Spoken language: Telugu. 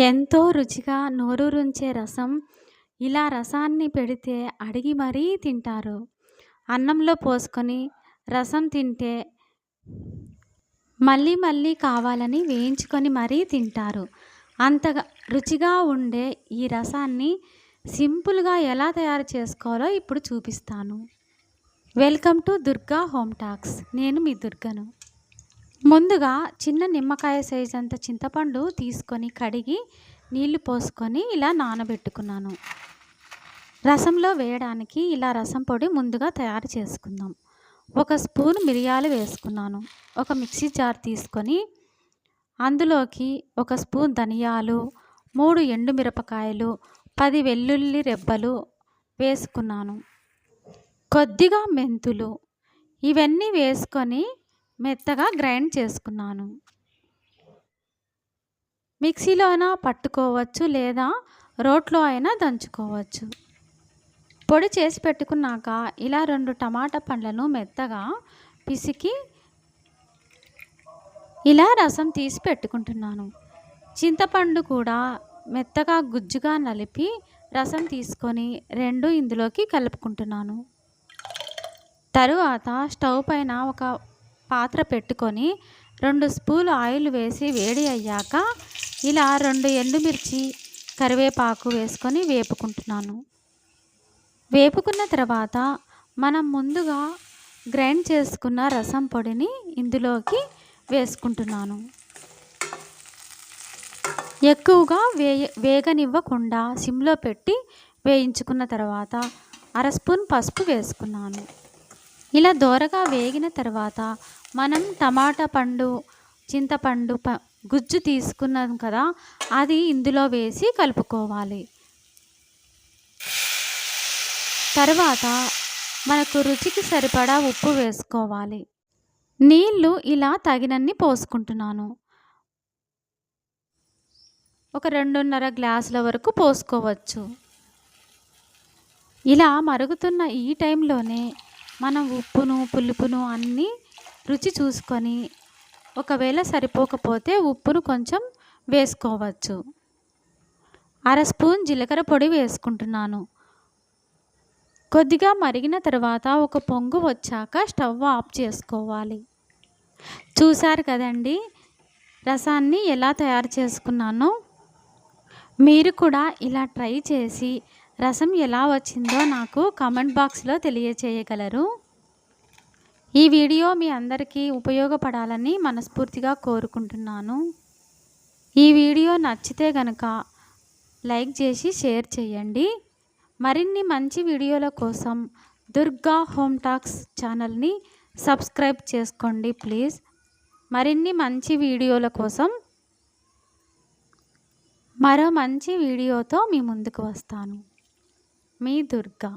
ఎంతో రుచిగా నోరూరించే రసం ఇలా రసాన్ని పెడితే అడిగి మరీ తింటారు. అన్నంలో పోసుకొని రసం తింటే మళ్ళీ మళ్ళీ కావాలని వేయించుకొని మరీ తింటారు. అంతగా రుచిగా ఉండే ఈ రసాన్ని సింపుల్గా ఎలా తయారు చేసుకోవాలో ఇప్పుడు చూపిస్తాను. Welcome to Durga home talks. నేను మీ దుర్గను. ముందుగా చిన్న నిమ్మకాయ సైజ్ అంత చింతపండు తీసుకొని కడిగి నీళ్ళు పోసుకొని ఇలా నానబెట్టుకున్నాను. రసంలో వేయడానికి ఇలా రసం పొడి ముందుగా తయారు చేసుకుందాం. ఒక స్పూన్ మిరియాలు వేసుకున్నాను. ఒక మిక్సీ జార్ తీసుకొని అందులోకి ఒక స్పూన్ ధనియాలు మూడు ఎండుమిరపకాయలు పది వెల్లుల్లి రెబ్బలు వేసుకున్నాను. కొద్దిగా మెంతులు ఇవన్నీ వేసుకొని మెత్తగా గ్రైండ్ చేసుకున్నాను. మిక్సీలోన పట్టుకోవచ్చు లేదా రోట్లో అయినా దంచుకోవచ్చు. పొడి చేసి పెట్టుకున్నాక ఇలా రెండు టమాటా పండ్లను మెత్తగా పిసికి ఇలా రసం తీసి పెట్టుకుంటున్నాను. చింతపండు కూడా మెత్తగా గుజ్జుగా నలిపి రసం తీసుకొని రెండు ఇందులోకి కలుపుకుంటున్నాను. తరువాత స్టవ్ పైన ఒక పాత్ర పెట్టుకొని రెండు స్పూలు ఆయిల్ వేసి వేడి అయ్యాక ఇలా రెండు ఎండుమిర్చి కరివేపాకు వేసుకొని వేపుకుంటున్నాను. వేపుకున్న తర్వాత మనం ముందుగా గ్రైండ్ చేసుకున్న రసం పొడిని ఇందులోకి వేసుకుంటున్నాను. ఎక్కువగా వే వేగనివ్వకుండా సిమ్లో పెట్టి వేయించుకున్న తర్వాత అర స్పూన్ పసుపు వేసుకున్నాను. ఇలా దోరగా వేగిన తర్వాత మనం టమాటా పండు చింతపండు ప గుజ్జు తీసుకున్నాం కదా అది ఇందులో వేసి కలుపుకోవాలి. తర్వాత మనకు రుచికి సరిపడా ఉప్పు వేసుకోవాలి. నీళ్ళు ఇలా తగినన్ని పోసుకుంటున్నాను. ఒక రెండున్నర గ్లాసుల వరకు పోసుకోవచ్చు. ఇలా మరుగుతున్న ఈ టైంలోనే మనం ఉప్పును పులుపును అన్నీ రుచి చూసుకొని ఒకవేళ సరిపోకపోతే ఉప్పును కొంచెం వేసుకోవచ్చు. అర స్పూన్ జీలకర్ర పొడి వేసుకుంటున్నాను. కొద్దిగా మరిగిన తర్వాత ఒక పొంగు వచ్చాక స్టవ్ ఆఫ్ చేసుకోవాలి. చూశారు కదండి రసాన్ని ఎలా తయారు చేసుకున్నానో? మీరు కూడా ఇలా ట్రై చేసి రసం ఎలా వచ్చిందో నాకు కామెంట్ బాక్స్లో తెలియచేయగలరు. ఈ వీడియో మీ అందరికీ ఉపయోగపడాలని మనస్ఫూర్తిగా కోరుకుంటున్నాను. ఈ వీడియో నచ్చితే కనుక లైక్ చేసి షేర్ చేయండి. మరిన్ని మంచి వీడియోల కోసం దుర్గా హోమ్ టాక్స్ ఛానల్ని సబ్స్క్రైబ్ చేసుకోండి ప్లీజ్. మరిన్ని మంచి వీడియోల కోసం మరో మంచి వీడియోతో మీ ముందుకు వస్తాను. మీ దుర్గా.